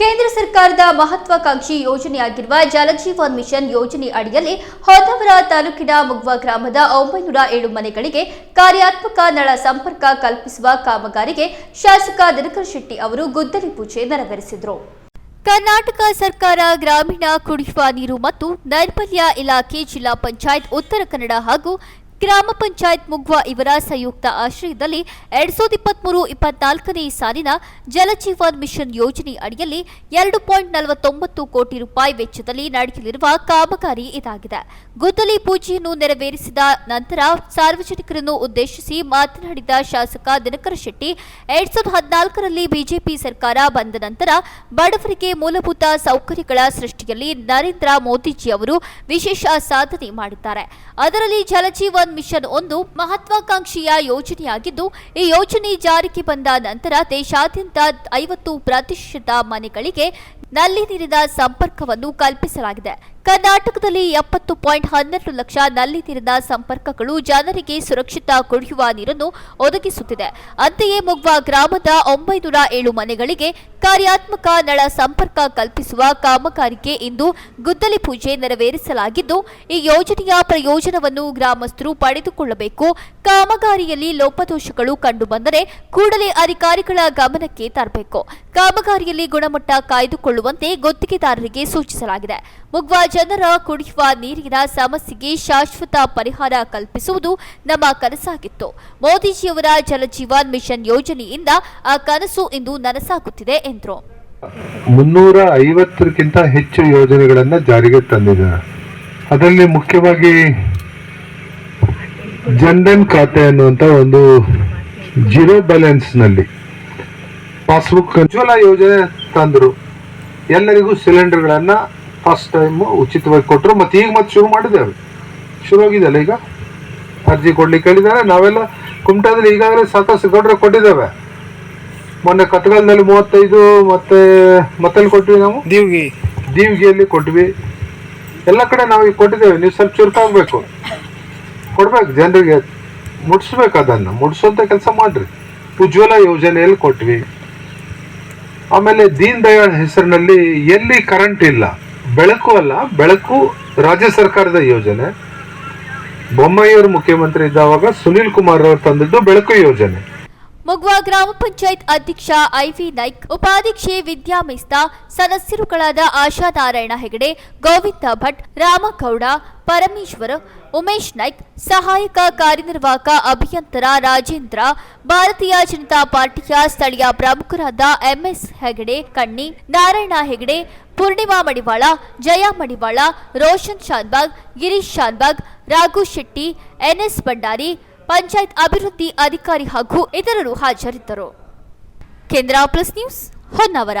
ಕೇಂದ್ರ ಸರ್ಕಾರದ ಮಹತ್ವಾಕಾಂಕ್ಷಿ ಯೋಜನೆಯಾಗಿರುವ ಜಲಜೀವನ್ ಮಿಷನ್ ಯೋಜನೆ ಅಡಿಯಲ್ಲಿ ಹೊದವರ ತಾಲೂಕಿನ ಮುಗ್ವ ಗ್ರಾಮದ ಒಂಬೈನೂರ ಏಳು ಮನೆಗಳಿಗೆ ಕಾರ್ಯಾತ್ಮಕ ನಳ ಸಂಪರ್ಕ ಕಲ್ಪಿಸುವ ಕಾಮಗಾರಿಗೆ ಶಾಸಕ ದಿನಕರ್ ಶೆಟ್ಟಿ ಅವರು ಗುದ್ದಲಿ ಪೂಜೆ ನೆರವೇರಿಸಿದರು. ಕರ್ನಾಟಕ ಸರ್ಕಾರ ಗ್ರಾಮೀಣ ಕುಡಿಯುವ ನೀರು ಮತ್ತು ನೈರ್ಮಲ್ಯ ಇಲಾಖೆ ಜಿಲ್ಲಾ ಪಂಚಾಯತ್ ಉತ್ತರ ಕನ್ನಡ ಹಾಗೂ ಗ್ರಾಮ ಪಂಚಾಯತ್ ಮುಗ್ವ ಇವರ ಸಂಯುಕ್ತ ಆಶ್ರಯದಲ್ಲಿ ಎರಡ್ ಸಾವಿರದ ಇಪ್ಪತ್ಮೂರು ಇಪ್ಪತ್ನಾಲ್ಕನೇ ಸಾಲಿನ ಜಲಜೀವನ್ ಮಿಷನ್ ಯೋಜನೆ ಅಡಿಯಲ್ಲಿ ಎರಡು ಪಾಯಿಂಟ್ ನಲವತ್ತೊಂಬತ್ತು ಕೋಟಿ ರೂಪಾಯಿ ವೆಚ್ಚದಲ್ಲಿ ನಡೆಯಲಿರುವ ಕಾಮಗಾರಿ ಇದಾಗಿದೆ. ಗುದ್ದಲಿ ಪೂಜೆಯನ್ನು ನೆರವೇರಿಸಿದ ನಂತರ ಸಾರ್ವಜನಿಕರನ್ನು ಉದ್ದೇಶಿಸಿ ಮಾತನಾಡಿದ ಶಾಸಕ ದಿನಕರ ಶೆಟ್ಟಿ, ಎರಡ್ ಸಾವಿರದ ಹದಿನಾಲ್ಕರಲ್ಲಿ ಬಿಜೆಪಿ ಸರ್ಕಾರ ಬಂದ ನಂತರ ಬಡವರಿಗೆ ಮೂಲಭೂತ ಸೌಕರ್ಯಗಳ ಸೃಷ್ಟಿಯಲ್ಲಿ ನರೇಂದ್ರ ಮೋದಿಜಿ ಅವರು ವಿಶೇಷ ಸಾಧನೆ ಮಾಡಿದ್ದಾರೆ. ಅದರಲ್ಲಿ ಜಲಜೀವನ್ ಮಿಷನ್ ಒಂದು ಮಹತ್ವಾಕಾಂಕ್ಷಿಯ ಯೋಜನೆಯಾಗಿದ್ದು, ಈ ಯೋಜನೆ ಜಾರಿಗೆ ಬಂದ ನಂತರ ದೇಶಾದ್ಯಂತ ಐವತ್ತು ಪ್ರತಿಶತ ಮನೆಗಳಿಗೆ ನಲ್ಲಿ ನೀರಿನ ಸಂಪರ್ಕವನ್ನು ಕಲ್ಪಿಸಲಾಗಿದೆ. ಕರ್ನಾಟಕದಲ್ಲಿ ಎಪ್ಪತ್ತು ಪಾಯಿಂಟ್ ಹನ್ನೆರಡು ಲಕ್ಷ ನಲ್ಲಿ ನೀರಿನ ಸಂಪರ್ಕಗಳು ಜನರಿಗೆ ಸುರಕ್ಷಿತ ಕುಡಿಯುವ ನೀರನ್ನು ಒದಗಿಸುತ್ತಿದೆ. ಅಂತೆಯೇ ಮುಗ್ವ ಗ್ರಾಮದ ಒಂಬೈನೂರ ಏಳು ಮನೆಗಳಿಗೆ ಕಾರ್ಯಾತ್ಮಕ ನಳ ಸಂಪರ್ಕ ಕಲ್ಪಿಸುವ ಕಾಮಗಾರಿಗೆ ಇಂದು ಗುದ್ದಲಿ ಪೂಜೆ ನೆರವೇರಿಸಲಾಗಿದ್ದು, ಈ ಯೋಜನೆಯ ಪ್ರಯೋಜನವನ್ನು ಗ್ರಾಮಸ್ಥರು ಪಡೆದುಕೊಳ್ಳಬೇಕು. ಕಾಮಗಾರಿಯಲ್ಲಿ ಲೋಪದೋಷಗಳು ಕಂಡುಬಂದರೆ ಕೂಡಲೇ ಅಧಿಕಾರಿಗಳ ಗಮನಕ್ಕೆ ತರಬೇಕು. ಕಾಮಗಾರಿಯಲ್ಲಿ ಗುಣಮಟ್ಟ ಕಾಯ್ದುಕೊಳ್ಳುವಂತೆ ಗುತ್ತಿಗೆದಾರರಿಗೆ ಸೂಚಿಸಲಾಗಿದೆ. ಮುಗ್ವ ಜನರ ಕುಡಿಯುವ ನೀರಿನ ಸಮಸ್ಯೆಗೆ ಶಾಶ್ವತ ಪರಿಹಾರ ಕಲ್ಪಿಸುವುದು ನಮ್ಮ ಕನಸಾಗಿತ್ತು. ಮೋದಿಜಿಯವರ ಜಲಜೀವನ್ ಮಿಷನ್ ಯೋಜನೆಯಿಂದ ಆ ಕನಸು ಇಂದು ನನಸಾಗುತ್ತಿದೆ, ಎಂದರು. ಮುನ್ನೂರ ಐವತ್ತಕ್ಕಿಂತ ಹೆಚ್ಚು ಯೋಜನೆಗಳನ್ನು ಜಾರಿಗೆ ತಂದಿದ್ದಾರೆ. ಅದರಲ್ಲಿ ಮುಖ್ಯವಾಗಿ ಜನ್ಧನ್ ಖಾತೆ ಅನ್ನುವಂತ ಒಂದು ಜೀರೋ ಬ್ಯಾಲೆನ್ಸ್ನಲ್ಲಿ ಪಾಸ್ಬುಕ್ ಉಜ್ವಲ ಯೋಜನೆ ತಂದ್ರು. ಎಲ್ಲರಿಗೂ ಸಿಲಿಂಡರ್ಗಳನ್ನ ಫಸ್ಟ್ ಟೈಮ್ ಉಚಿತವಾಗಿ ಕೊಟ್ಟರು ಮತ್ತೆ ಈಗ ಮತ್ತೆ ಶುರು ಮಾಡಿದ್ದೇವೆ ಶುರು ಆಗಿದೆಯಲ್ಲ ಈಗ? ಅರ್ಜಿ ಕೊಡ್ಲಿಕ್ಕೆ ಹೇಳಿದ್ದಾರೆ. ನಾವೆಲ್ಲ ಕುಮಟಾದಲ್ಲಿ ಈಗಾಗಲೇ ಸಾಕಷ್ಟು ಕೊಟ್ಟರೆ ಕೊಟ್ಟಿದ್ದೇವೆ. ಮೊನ್ನೆ ಕತ್ಗಾಲದಲ್ಲಿ ಮೂವತ್ತೈದು ಮತ್ತೆ ಮತ್ತಲ್ಲಿ ಕೊಟ್ವಿ ನಾವು? ದೀವ್ಗಿ. ದೀವಿಗೆಯಲ್ಲಿ ಕೊಟ್ವಿ. ಎಲ್ಲ ಕಡೆ ನಾವು ಈಗ ಕೊಟ್ಟಿದ್ದೇವೆ. ನೀವು ಸ್ವಲ್ಪ ಚುರುಕಾಗಬೇಕು. ಕೊಡ್ಬೇಕು, ಜನರಿಗೆ ಮುಟ್ಸ್ಬೇಕು ಅದನ್ನು. ಮುಟ್ಸೋಂತ ಕೆಲಸ ಮಾಡ್ರಿ. ಉಜ್ವಲ ಯೋಜನೆಯಲ್ಲಿ ಕೊಟ್ವಿ. ಆಮೇಲೆ ದೀನ್ ದಯಾಳ್ ಹೆಸರಿನಲ್ಲಿ ಎಲ್ಲಿ ಕರೆಂಟ್ ಇಲ್ಲ. ಬೆಳಕು ಅಲ್ಲ, ಬೆಳಕು ರಾಜ್ಯ ಸರ್ಕಾರದ ಯೋಜನೆ. ಬೊಮ್ಮಾಯಿಯವರು ಮುಖ್ಯಮಂತ್ರಿ ಇದ್ದಾವಾಗ ಸುನೀಲ್ ಕುಮಾರ್ ಅವರು ತಂದಿದ್ದು ಬೆಳಕು ಯೋಜನೆ. ಮುಗ್ವಾ ಗ್ರಾಮ ಪಂಚಾಯತ್ ಅಧ್ಯಕ್ಷ ಐವಿ ನಾಯ್ಕ್, ಉಪಾಧ್ಯಕ್ಷೆ ವಿದ್ಯಾ ಮಿಸ್ತಾ, ಸದಸ್ಯರುಗಳಾದ ಆಶಾ ನಾರಾಯಣ ಹೆಗಡೆ, ಗೋವಿಂದ ಭಟ್, ರಾಮಗೌಡ, ಪರಮೇಶ್ವರ, ಉಮೇಶ್ ನಾಯ್ಕ್, ಸಹಾಯಕ ಕಾರ್ಯನಿರ್ವಾಹಕ ಅಭಿಯಂತರ ರಾಜೇಂದ್ರ, ಭಾರತೀಯ ಜನತಾ ಪಾರ್ಟಿಯ ಸ್ಥಳೀಯ ಪ್ರಮುಖರಾದ ಎಂಎಸ್ ಹೆಗಡೆ, ಕಣ್ಣಿ, ನಾರಾಯಣ ಹೆಗಡೆ, ಪೂರ್ಣಿಮಾ ಮಡಿವಾಳ, ಜಯ ಮಡಿವಾಳ, ರೋಷನ್ ಶಾನ್ಬಾಗ್, ಗಿರೀಶ್ ಶಾನ್ಬಾಗ್, ರಾಘು ಶೆಟ್ಟಿ, ಎನ್ಎಸ್ ಭಂಡಾರಿ ಪಂಚಾಯತ್ ಅಭಿವೃದ್ಧಿ ಅಧಿಕಾರಿ ಹಾಗೂ ಇತರರು ಹಾಜರಿದ್ದರು. ಕೇಂದ್ರ ಪ್ಲಸ್ ನ್ಯೂಸ್ ಹೊನ್ನಾವರ.